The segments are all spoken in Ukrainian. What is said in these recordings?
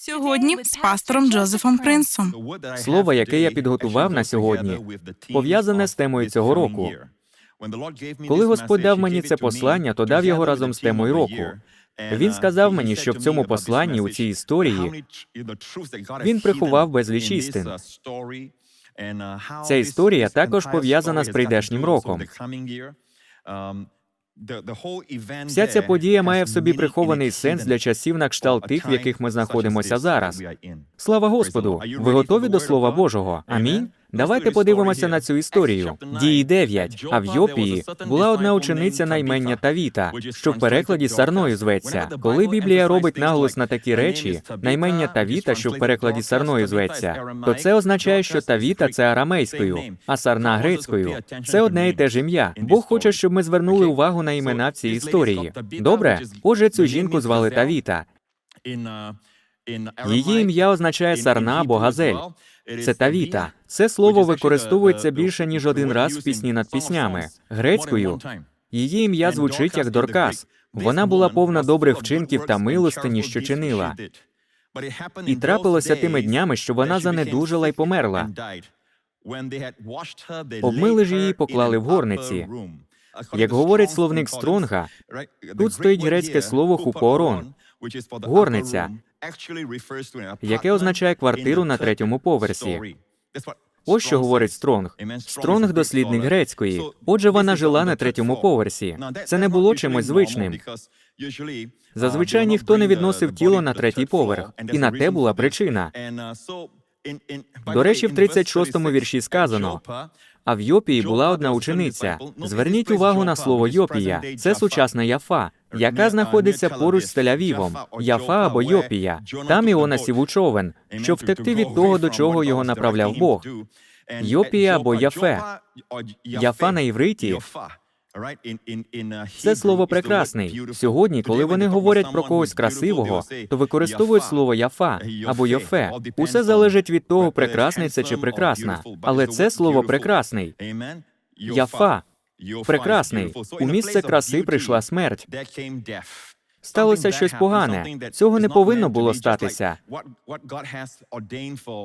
Сьогодні з пастором Джозефом Принсом. Слово, яке я підготував на сьогодні, пов'язане з темою цього року. Коли Господь дав мені це послання, то дав його разом з темою року. Він сказав мені, що в цьому посланні, у цій історії, він приховав безліч істин. Ця історія також пов'язана з прийдешнім роком. Вся ця подія має в собі прихований сенс для часів на кшталт тих, в яких ми знаходимося зараз. Слава Господу! Ви готові до Слова Божого? Амінь. Давайте подивимося на цю історію. Дії 9. А в Йопії була одна учениця на імення Тавіта, що в перекладі сарною зветься. Коли Біблія робить наголос на такі речі, наймення Тавіта, що в перекладі сарною зветься, то це означає, що Тавіта це арамейською, а сарна грецькою. Це одне і те ж ім'я. Бог хоче, щоб ми звернули увагу на імена в цій історії. Добре, отже, цю жінку звали Тавіта. Її ім'я означає сарна або газель. Це Тавіта. Це слово використовується більше ніж один раз в пісні над піснями. Грецькою її ім'я звучить як Доркас. Вона була повна добрих вчинків та милостині, що чинила. І трапилося тими днями, що вона занедужала й померла. Обмили ж її, поклали в горниці. Як говорить словник Стронга, тут стоїть грецьке слово хупорон, горниця, яке означає квартиру на третьому поверсі. Ось що говорить Стронг. Стронг дослідник грецької. Отже, вона жила на третьому поверсі. Це не було чимось звичним. Зазвичай ніхто не відносив тіло на третій поверх, і на те була причина. До речі, в 36-му вірші сказано: а в Йопії була одна учениця. Зверніть увагу на слово Йопія. Це сучасна Яфа, яка знаходиться поруч з Тель-Авівом. Яфа або Йопія. Там Іона сів у човен, щоб втекти від того, до чого його направляв Бог. Йопія або Яфе. Яфа на івриті це слово прекрасний. Сьогодні, коли вони говорять про когось красивого, то використовують слово яфа або йофе. Усе залежить від того, прекрасний це чи прекрасна. Але це слово прекрасний. Яфа прекрасний. У місце краси прийшла смерть. Сталося щось погане. Цього не повинно було статися.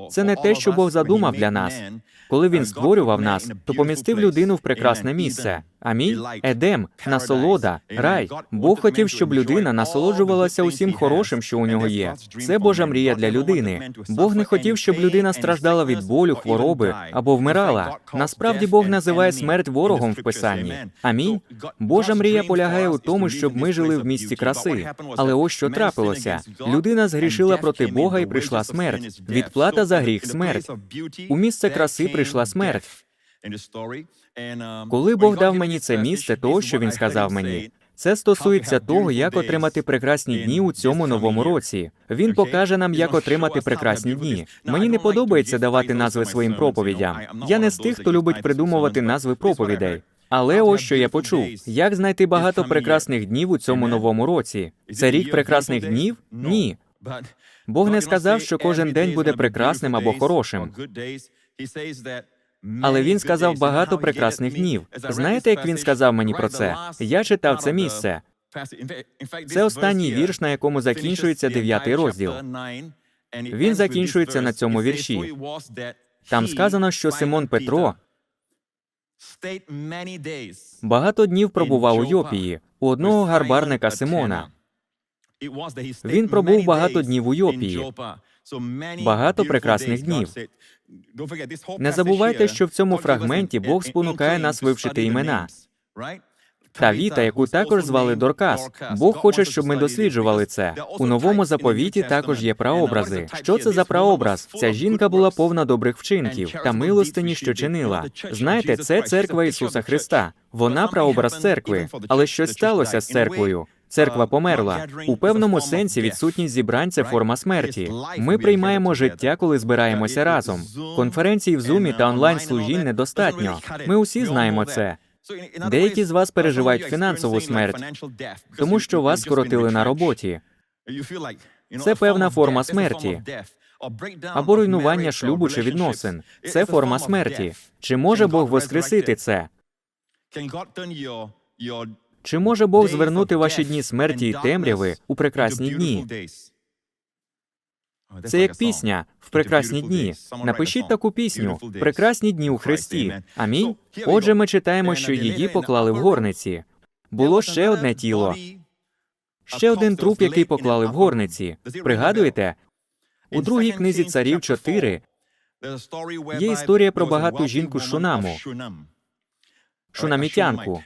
Це не те, що Бог задумав для нас. Коли він створював нас, то помістив людину в прекрасне місце. Амінь. Едем, насолода, рай. Бог хотів, щоб людина насолоджувалася усім хорошим, що у нього є. Це Божа мрія для людини. Бог не хотів, щоб людина страждала від болю, хвороби або вмирала. Насправді Бог називає смерть ворогом в писанні. Амінь. Божа мрія полягає у тому, щоб ми жили в місті краси. Але ось що трапилося: людина згрішила проти Бога і прийшла смерть. Відплата за гріх смерть. У місце краси прийшла смерть. Коли Бог дав мені це місце, то що він сказав мені. Це стосується того, як отримати прекрасні дні у цьому новому році. Він покаже нам, як отримати прекрасні дні. Мені не подобається давати назви своїм проповідям. Я не з тих, хто любить придумувати назви проповідей. Але ось що я почув: як знайти багато прекрасних днів у цьому новому році? Це рік прекрасних днів? Ні. Бог не сказав, що кожен день буде прекрасним або хорошим. Але він сказав багато прекрасних днів. Знаєте, як він сказав мені про це? Я читав це місце. Це останній вірш, на якому закінчується дев'ятий розділ. Він закінчується на цьому вірші. Там сказано, що Симон Петро багато днів пробував у Йопії у одного гарбарника Симона. Він пробув багато днів у Йопії. Багато прекрасних днів. Не забувайте, що в цьому фрагменті Бог спонукає нас вивчити імена. Тавіта, яку також звали Доркас. Бог хоче, щоб ми досліджували це. У новому заповіті також є прообрази. Що це за прообраз? Ця жінка була повна добрих вчинків та милостині, що чинила. Знаєте, це церква Ісуса Христа. Вона прообраз церкви, але щось сталося з церквою. Церква померла. У певному сенсі відсутність зібрань це форма смерті. Ми приймаємо життя, коли збираємося разом. Конференцій в зумі та онлайн служінь недостатньо. Ми усі знаємо це. Деякі з вас переживають фінансову смерть, тому що вас скоротили на роботі. Це певна форма смерті. Або руйнування шлюбу чи відносин. Це форма смерті. Чи може Бог воскресити це? Чи може Бог звернути ваші дні смерті і темряви у прекрасні дні? Це як пісня в прекрасні дні. Напишіть таку пісню Прекрасні дні у Христі. Амінь. Отже, ми читаємо, що її поклали в горниці. Було ще одне тіло, ще один труп, який поклали в горниці. Пригадуєте? У другій книзі царів 4 є історія про багату жінку Шунаму, шунамітянку.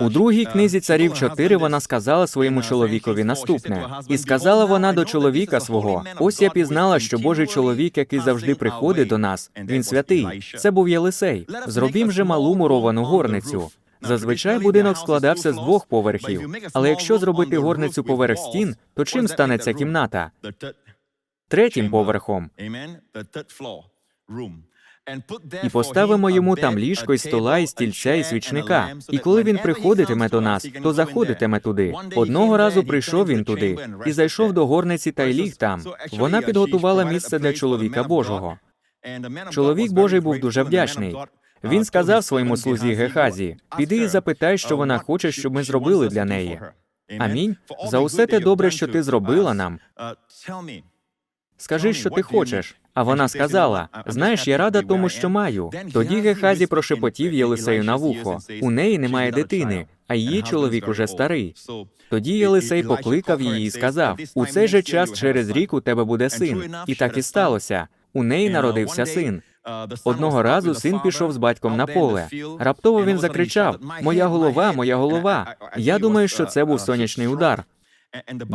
У другій книзі царів 4 вона сказала своєму чоловікові наступне, і сказала вона до чоловіка свого: Ось я пізнала, що Божий чоловік, який завжди приходить до нас, він святий. Це був Єлисей. Зробім же малу муровану горницю. Зазвичай будинок складався з двох поверхів, але якщо зробити горницю поверх стін, то чим стане ця кімната? Третім поверхом. І поставимо йому там ліжко, і стола, і стільця, і свічника. І коли він приходитиме до нас, то заходитиме туди. Одного разу прийшов він туди і зайшов до горниці та й ліг там. Вона підготувала місце для чоловіка Божого. Чоловік Божий був дуже вдячний. Він сказав своєму слузі Гехазі: піди і запитай, що вона хоче, щоб ми зробили для неї. Амінь. За усе те добре, що ти зробила нам. Скажи, що ти хочеш. А вона сказала: Знаєш, я рада тому, що маю. Тоді Гехазі прошепотів Єлисею на вухо. У неї немає дитини, а її чоловік уже старий. Тоді Єлисей покликав її і сказав: У цей же час через рік у тебе буде син. І так і сталося. У неї народився син. Одного разу син пішов з батьком на поле. Раптово він закричав: Моя голова, моя голова. Я думаю, що це був сонячний удар.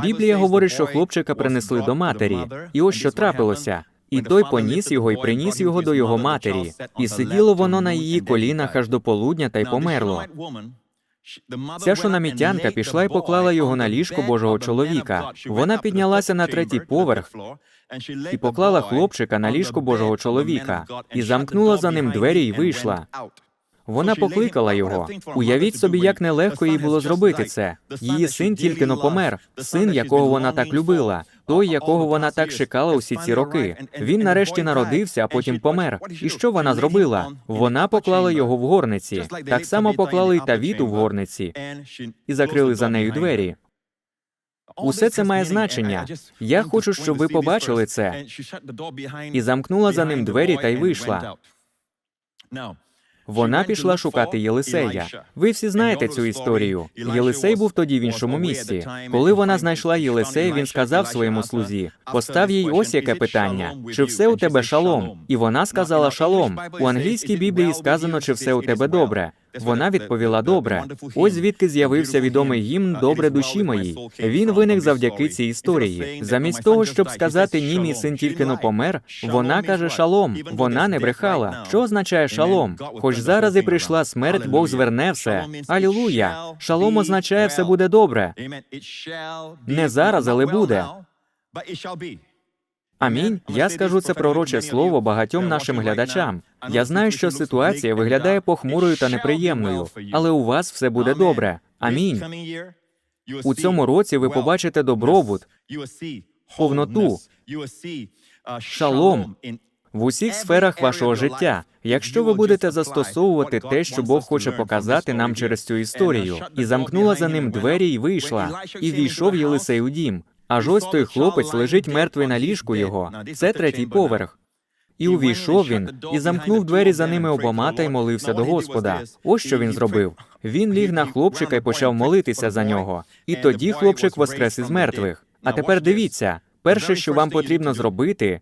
Біблія говорить, що хлопчика принесли до матері, і ось що трапилося. І той поніс його і приніс його до його матері, і сиділо воно на її колінах аж до полудня та й померло. Ця шунамітянка пішла і поклала його на ліжко Божого чоловіка. Вона піднялася на третій поверх і поклала хлопчика на ліжко Божого чоловіка, і замкнула за ним двері і вийшла. Вона покликала його. Уявіть собі, як нелегко їй було зробити це. Її син тільки но помер, син, якого вона так любила, той, якого вона так чекала усі ці роки. Він нарешті народився, а потім помер. І що вона зробила? Вона поклала його в горниці. Так само поклали й Тавіту в горниці і закрили за нею двері. Усе це має значення. Я хочу, щоб ви побачили це. І замкнула за ним двері та й вийшла. Вона пішла шукати Єлисея. Ви всі знаєте цю історію. Єлисей був тоді в іншому місці. Коли вона знайшла Єлисея, він сказав своєму слузі: постав їй ось яке питання: чи все у тебе шалом? І вона сказала шалом. У англійській біблії сказано, чи все у тебе добре. Вона відповіла добре. Ось звідки з'явився відомий гімн Добре душі моїй. Він виник завдяки цій історії. Замість того, щоб сказати ні, мій син тільки но помер, вона каже шалом. Вона не брехала. Що означає шалом? Хоч зараз і прийшла смерть, Бог зверне все. Алілуя! Шалом означає все буде добре. Не зараз, але буде. Амінь. Я скажу це пророче слово багатьом нашим глядачам. Я знаю, що ситуація виглядає похмурою та неприємною, але у вас все буде добре. Амінь. У цьому році ви побачите добробут, повноту, шалом. в усіх сферах вашого життя, якщо ви будете застосовувати те, що Бог хоче показати нам через цю історію, і замкнула за ним двері і вийшла, і війшов Єлисей у дім. Аж ось той хлопець лежить мертвий на ліжку його. Це третій поверх. І увійшов він, і замкнув двері за ними обома та й молився до Господа. Ось що він зробив. Він ліг на хлопчика і почав молитися за нього. І тоді хлопчик воскрес із мертвих. А тепер дивіться, перше, що вам потрібно зробити,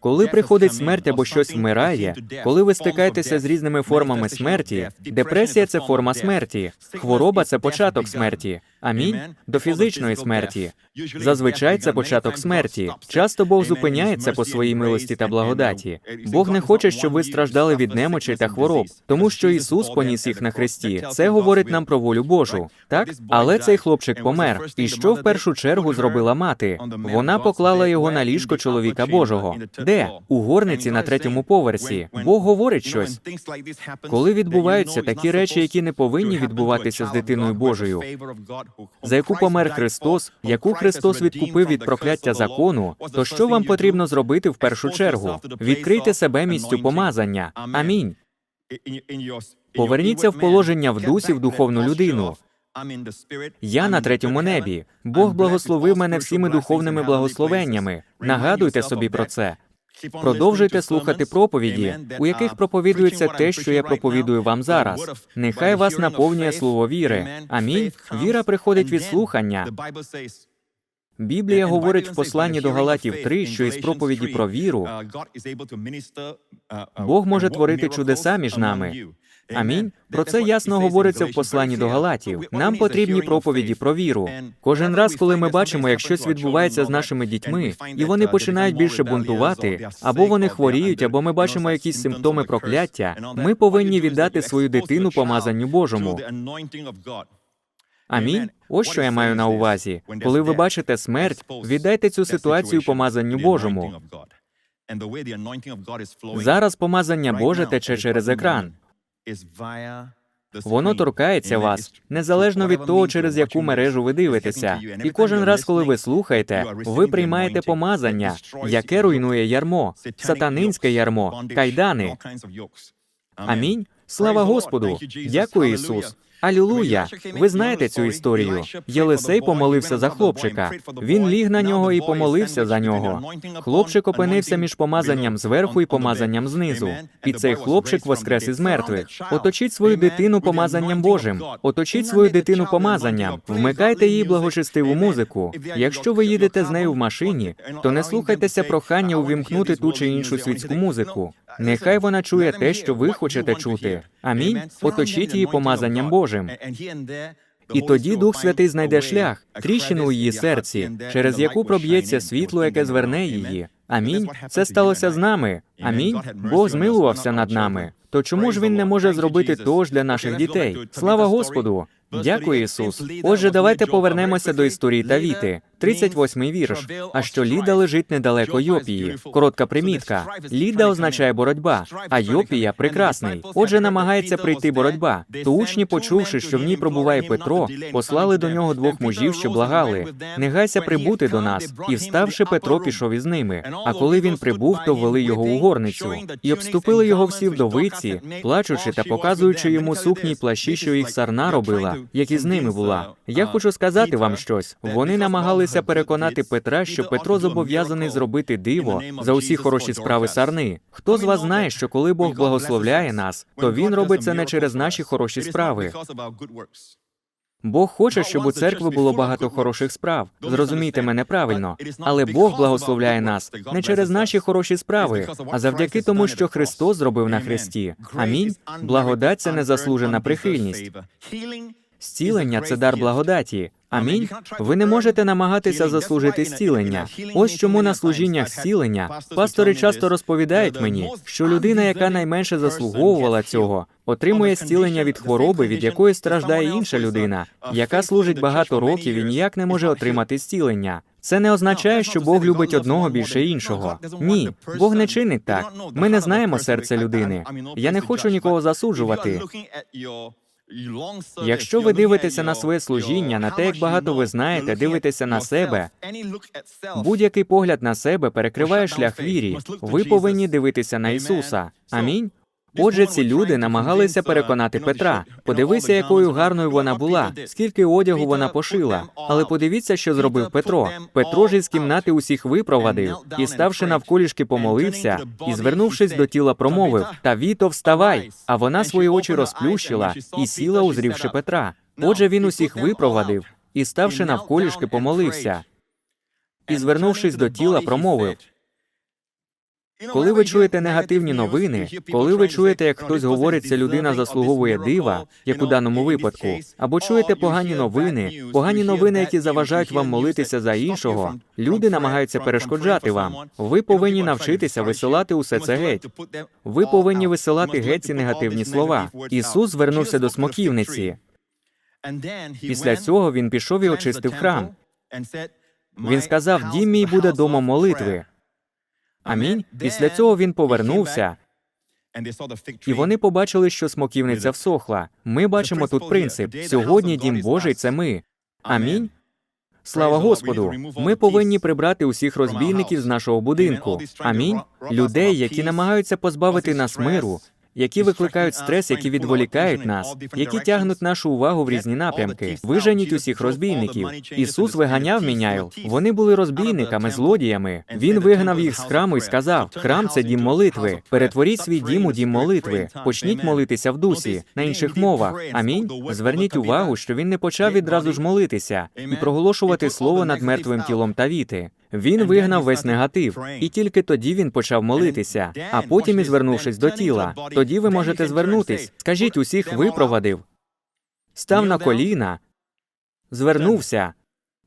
коли приходить смерть або щось вмирає, коли ви стикаєтеся з різними формами смерті, депресія це форма смерті, хвороба це початок смерті. Амінь до фізичної смерті. Зазвичай це початок смерті. Часто Бог зупиняється по своїй милості та благодаті. Бог не хоче, щоб ви страждали від немочей та хвороб, тому що Ісус поніс їх на хресті. Це говорить нам про волю Божу. Так, але цей хлопчик помер. І що в першу чергу зробила мати? Вона поклала його на ліжко чоловіка Божого. Де? У горниці на третьому поверсі. Бог говорить щось. Коли відбуваються такі речі, які не повинні відбуватися з дитиною Божою, за яку помер Христос, яку Христос відкупив від прокляття закону, то що вам потрібно зробити в першу чергу? Відкрийте себе місцю помазання. Амінь. Поверніться в положення в дусі в духовну людину. Я на третьому небі. Бог благословив мене всіми духовними благословеннями. Нагадуйте собі про це. Продовжуйте слухати проповіді, у яких проповідується те, що я проповідую вам зараз. Нехай вас наповнює слово віри. Амінь. Віра приходить від слухання. Біблія говорить в посланні до Галатів 3, що із проповіді про віру Бог може творити чудеса між нами. Амінь. Про це ясно говориться в посланні до Галатів. Нам потрібні проповіді про віру. Кожен раз, коли ми бачимо, як щось відбувається з нашими дітьми, і вони починають більше бунтувати, або вони хворіють, або ми бачимо якісь симптоми прокляття, ми повинні віддати свою дитину помазанню Божому. Амінь. Ось що я маю на увазі. Коли ви бачите смерть, віддайте цю ситуацію помазанню Божому. Зараз помазання Боже тече через екран. Воно торкається вас незалежно від того, через яку мережу ви дивитеся. І кожен раз, коли ви слухаєте, ви приймаєте помазання, яке руйнує ярмо, сатанинське ярмо, кайдани. Амінь. Слава Господу! Дякую, Ісус. Алілуя! Ви знаєте цю історію. Єлисей помолився за хлопчика. Він ліг на нього і помолився за нього. Хлопчик опинився між помазанням зверху і помазанням знизу. І цей хлопчик воскрес із мертвих. Оточіть свою дитину помазанням Божим. Оточіть свою дитину помазанням. Вмикайте їй благочестиву музику. Якщо ви їдете з нею в машині, то не слухайтеся прохання увімкнути ту чи іншу світську музику. Нехай вона чує те, що ви хочете чути. Амінь. Оточіть її помазанням Божим. І тоді Дух Святий знайде шлях, тріщину у її серці, через яку проб'ється світло, яке зверне її. Амінь. Це сталося з нами. Амінь. Бог змилувався над нами. То чому ж він не може зробити то ж для наших дітей? Слава Господу! Дякую, Ісус. Отже, давайте повернемося до історії Давіти. 38-й вірш. А що Ліда лежить недалеко Йопії. Коротка примітка. Ліда означає боротьба, а Йопія прекрасний. Отже, намагається прийти боротьба. То учні, почувши, що в ній пробуває Петро, послали до нього двох мужів, що благали. Не гайся прибути до нас. І вставши, Петро пішов із ними. А коли він прибув, то ввели його у горницю і обступили його всі вдовиці, плачучи та показуючи йому сукні й плащі, що їх сарна робила, які з ними була. Я хочу сказати вам щось. Вони намагалися переконати Петра, що Петро зобов'язаний зробити диво за усі хороші справи сарни. Хто з вас знає, що коли Бог благословляє нас, то він робить це не через наші хороші справи. Бог хоче, щоб у церкви було багато хороших справ. Зрозумійте мене правильно, але Бог благословляє нас не через наші хороші справи, а завдяки тому, що Христос зробив на хресті. Амінь. Благодать це незаслужена прихильність. Зцілення це дар благодаті. Амінь. Ви не можете намагатися заслужити зцілення. Ось чому на служіннях зцілення пастори часто розповідають мені, що людина, яка найменше заслуговувала цього, отримує зцілення від хвороби, від якої страждає інша людина, яка служить багато років і ніяк не може отримати зцілення. Це не означає, що Бог любить одного більше іншого. Ні, Бог не чинить так. Ми не знаємо серця людини. Я не хочу нікого засуджувати. Якщо ви дивитеся на своє служіння, на те, як багато ви знаєте, дивитеся на себе, будь-який погляд на себе перекриває шлях вірі. Ви повинні дивитися на Ісуса. Амінь. Отже, ці люди намагалися переконати Петра. Подивися, якою гарною вона була, скільки одягу вона пошила. Але подивіться, що зробив Петро. Петро ж із кімнати усіх випровадив і, ставши навколішки, помолився, і, звернувшись до тіла, промовив: Тавіто, вставай! А вона свої очі розплющила і сіла, узрівши Петра. Отже, він усіх випровадив і, ставши навколішки, помолився. І, звернувшись до тіла, промовив: коли ви чуєте негативні новини, коли ви чуєте, як хтось говорить, ця людина заслуговує дива, як у даному випадку, або чуєте погані новини, погані новини, які заважають вам молитися за іншого, люди намагаються перешкоджати вам. Ви повинні навчитися висилати усе це геть. Ви повинні висилати геть ці негативні слова. Ісус звернувся до смоківниці. Після цього він пішов і очистив храм. Він сказав: Дім мій буде домом молитви. Амінь. Після цього він повернувся, і вони побачили, що смоківниця всохла. Ми бачимо тут принцип. Сьогодні дім Божий це ми. Амінь. Слава Господу! Ми повинні прибрати усіх розбійників з нашого будинку. Амінь. Людей, які намагаються позбавити нас миру, які викликають стрес, які відволікають нас, які тягнуть нашу увагу в різні напрямки. Виженіть усіх розбійників. Ісус виганяв міняйл. Вони були розбійниками, злодіями. Він вигнав їх з храму і сказав: Храм це дім молитви. Перетворіть свій дім у дім молитви. Почніть молитися в дусі на інших мовах. Амінь. Зверніть увагу, що він не почав відразу ж молитися і проголошувати слово над мертвим тілом Тавіти. Він вигнав весь негатив, і тільки тоді він почав молитися. А потім, і звернувшись до тіла, тоді ви можете звернутись. Скажіть, усіх випровадив. Став на коліна, звернувся.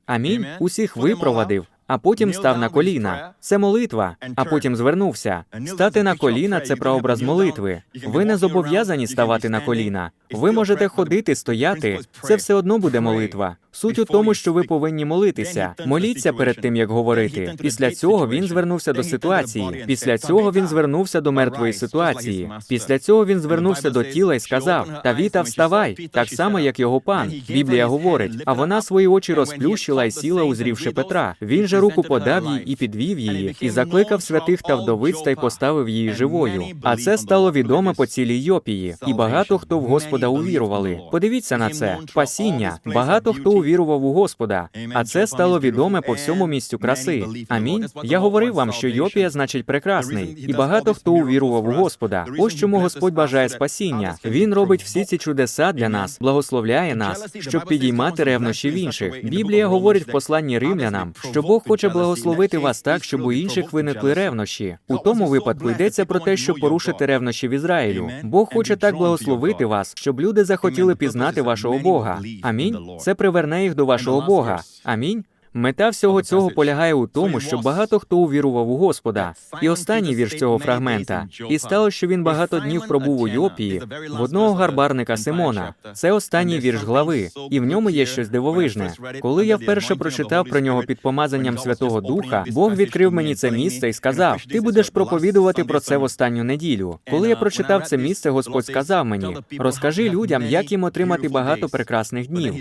Амінь. Усіх випровадив, а потім став на коліна. Це молитва, а потім звернувся. Стати на коліна це прообраз молитви. Ви не зобов'язані ставати на коліна. Ви можете ходити, стояти. Це все одно буде молитва. Суть у тому, що ви повинні молитися. Моліться перед тим, як говорити. Після цього він звернувся до ситуації. Після цього він звернувся до мертвої ситуації. Після цього він звернувся до тіла і сказав: Тавіта, вставай, так само, як його пан. Біблія говорить. А вона свої очі розплющила і сіла, узрівши Петра. Він же руку подав їй і підвів її, і закликав святих та вдовиць та й поставив її живою. А це стало відоме по цілій Йопії, і багато хто в Господа увірували. Подивіться на це спасіння. Багато хто увірував у Господа. А це стало відоме по всьому місцю краси. Амінь. Я говорив вам, що Йопія значить прекрасний, і багато хто увірував у Господа. Ось чому Господь бажає спасіння. Він робить всі ці чудеса для нас, благословляє нас, щоб підіймати ревнощі в інших. Біблія говорить в посланні римлянам, що Бог хоче благословити вас так, щоб у інших виникли ревнощі. У тому випадку йдеться про те, щоб порушити ревнощі в Ізраїлю. Бог хоче так благословити вас, щоб люди захотіли пізнати вашого Бога. Амінь. Це приверне їх до вашого Бога. Амінь. Мета всього цього полягає у тому, що багато хто увірував у Господа. І останній вірш цього фрагмента. І стало, що він багато днів пробув у Йопії в одного гарбарника Симона. Це останній вірш глави, і в ньому є щось дивовижне. Коли я вперше прочитав про нього під помазанням Святого Духа, Бог відкрив мені це місце і сказав: Ти будеш проповідувати про це в останню неділю. Коли я прочитав це місце, Господь сказав мені: розкажи людям, як їм отримати багато прекрасних днів.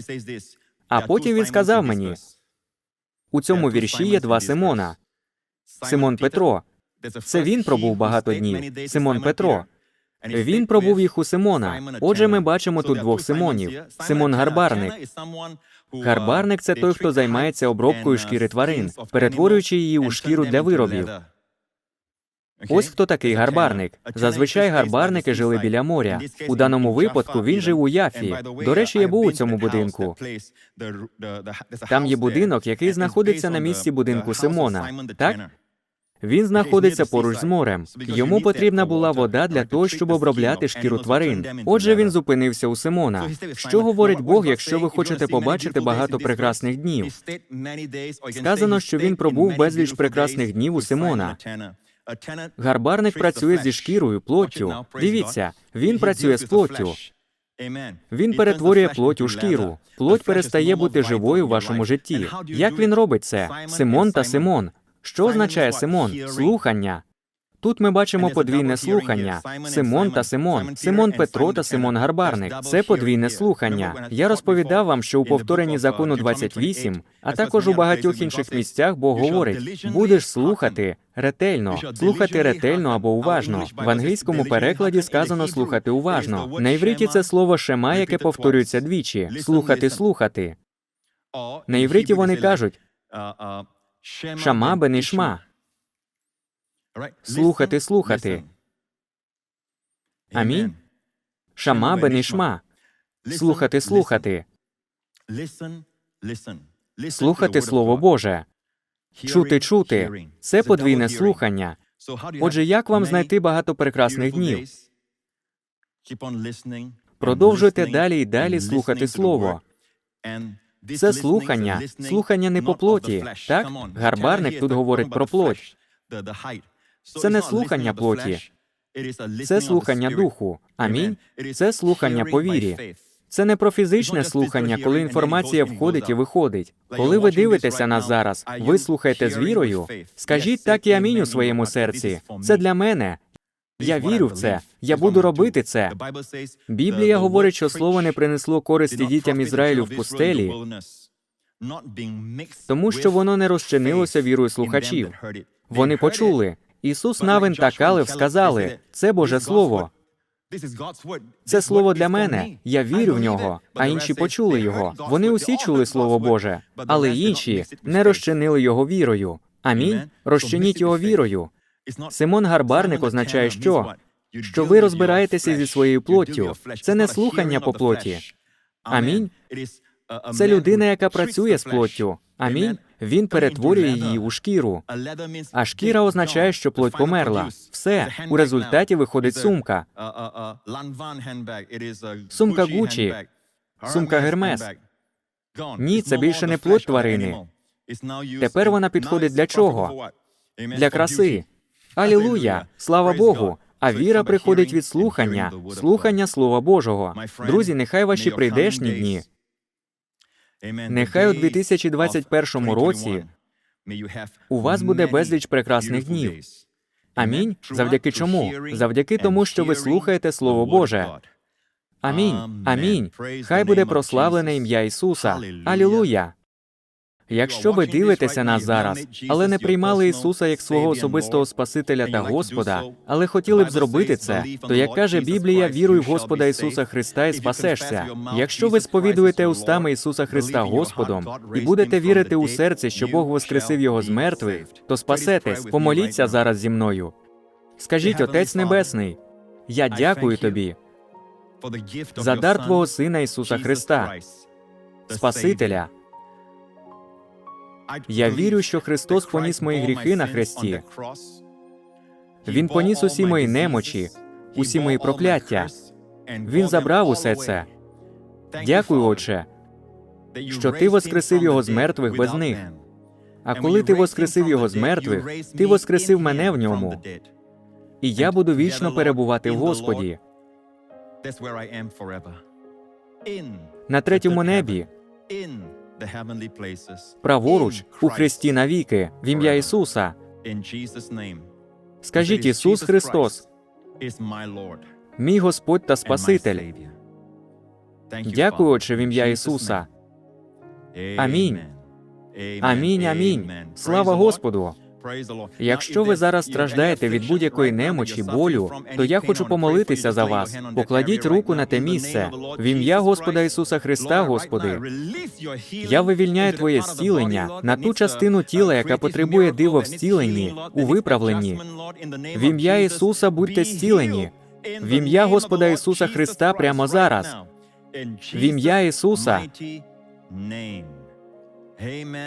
А потім він сказав мені: у цьому вірші є два Симона. Симон Петро. Це він пробув багато днів. Симон Петро. Він пробув їх у Симона. Отже, ми бачимо тут двох Симонів. Симон Гарбарник. Гарбарник це той, хто займається обробкою шкіри тварин, перетворюючи її у шкіру для виробів. Ось хто такий гарбарник. Зазвичай гарбарники жили біля моря. У даному випадку він жив у Яфі. До речі, я був у цьому будинку. Там є будинок, який знаходиться на місці будинку Симона. Так? Він знаходиться поруч з морем. Йому потрібна була вода для того, щоб обробляти шкіру тварин. Отже, він зупинився у Симона. Що говорить Бог, якщо ви хочете побачити багато прекрасних днів? Сказано, що він пробув безліч прекрасних днів у Симона. Гарбарник працює зі шкірою, плоттю. Дивіться, він працює з плоттю. Він перетворює плоть у шкіру. Плоть перестає бути живою в вашому житті. Як він робить це? Симон та Симон. Що означає Симон? Слухання. Тут ми бачимо подвійне слухання. Симон та Симон, Симон Петро та Симон Гарбарник. Це подвійне слухання. Я розповідав вам, що у повторенні закону 28, а також у багатьох інших місцях Бог говорить: будеш слухати ретельно, слухати ретельно або уважно. В англійському перекладі сказано слухати уважно. На івриті це слово шема, яке повторюється двічі. Слухати, слухати. На івриті вони кажуть шама бен ішма. Слухати, слухати. Амінь. Шама бен ішма. Слухати, слухати. Слухати Слово Боже. Чути, чути. Це подвійне слухання. Отже, як вам знайти багато прекрасних днів? Продовжуйте далі і далі слухати Слово. Це слухання, слухання не по плоті. Так? Гарбарник тут говорить про плоть. Це не слухання плоті, це слухання духу. Амінь. Це слухання по вірі. Це не про фізичне слухання, коли інформація входить і виходить. Коли ви дивитеся нас зараз, ви слухаєте з вірою. Скажіть так і амінь у своєму серці. Це для мене. Я вірю в це. Я буду робити це. Біблія говорить, що слово не принесло користі дітям Ізраїлю в пустелі, тому що воно не розчинилося вірою слухачів. Вони почули. Ісус Навин та Калев сказали, це Боже Слово. Це слово для мене. Я вірю в нього, а інші почули його. Вони усі чули Слово Боже, але інші не розчинили його вірою. Амінь. Розчиніть його вірою. Симон Гарбарник означає що? Що ви розбираєтеся зі своєю плоттю. Це не слухання по плоті. Амінь. Це людина, яка працює з плоттю. Амінь. Він перетворює її у шкіру. А шкіра означає, що плоть померла. Все у результаті виходить сумка. Сумка Гучі, сумка Гермес. Ні, це більше не плоть тварини. Тепер вона підходить для чого? Для краси. Алілуя! Слава Богу! А віра приходить від слухання, слухання Слова Божого. Друзі, нехай ваші прийдешні дні, Нехай у 2021 році у вас буде безліч прекрасних днів. Амінь. Завдяки чому? Завдяки тому, що ви слухаєте Слово Боже. Амінь. Амінь. Хай буде прославлене ім'я Ісуса. Алілуя. Якщо ви дивитеся нас зараз, але не приймали Ісуса як свого особистого Спасителя та Господа, але хотіли б зробити це, то як каже Біблія, віруй в Господа Ісуса Христа і спасешся. Якщо ви сповідуєте устами Ісуса Христа Господом і будете вірити у серці, що Бог воскресив його з мертвих, то спасетесь. Помоліться зараз зі мною. Скажіть, Отець Небесний, я дякую тобі за дар Твого Сина Ісуса Христа, Спасителя. Я вірю, що Христос поніс мої гріхи на хресті. Він поніс усі мої немочі, усі мої прокляття. Він забрав усе це. Дякую, Отче, що ти воскресив його з мертвих без них. А коли ти воскресив його з мертвих, ти воскресив мене в ньому, і я буду вічно перебувати в Господі. На третьому небі, праворуч, у Христі навіки, в ім'я Ісуса. Скажіть Ісус Христос, мій Господь та Спаситель. Дякую, Отче, в ім'я Ісуса. Амінь. Амінь, амінь. Слава Господу. Якщо ви зараз страждаєте від будь-якої немочі, болю, то я хочу помолитися за вас. Покладіть руку на те місце. В ім'я Господа Ісуса Христа, Господи. Я вивільняю Твоє зцілення на ту частину тіла, яка потребує диво в зціленні, у виправленні. В ім'я Ісуса будьте зцілені. В ім'я Господа Ісуса Христа прямо зараз. В ім'я Ісуса.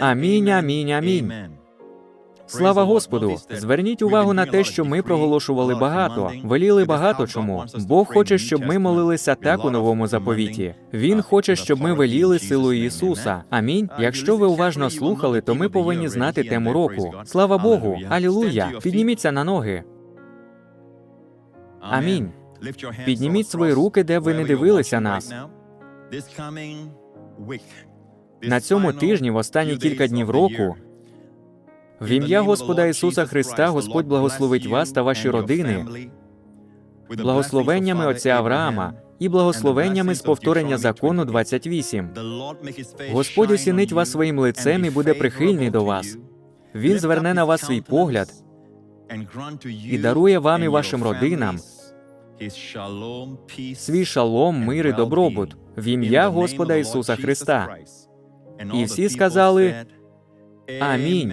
Амінь, амінь, амінь. Слава Господу! Зверніть увагу на те, що ми проголошували багато, веліли багато чому. Бог хоче, щоб ми молилися так у новому заповіті. Він хоче, щоб ми веліли силою Ісуса. Амінь. Якщо ви уважно слухали, то ми повинні знати тему року. Слава Богу! Алілуя! Підніміться на ноги. Амінь. Підніміть свої руки, де ви не дивилися нас. На цьому тижні, в останні кілька днів року, в ім'я Господа Ісуса Христа Господь благословить вас та ваші родини благословеннями отця Авраама і благословеннями з повторення закону 28. Господь осінить вас своїм лицем і буде прихильний до вас. Він зверне на вас свій погляд і дарує вам і вашим родинам свій шалом, мир і добробут в ім'я Господа Ісуса Христа. І всі сказали Амінь.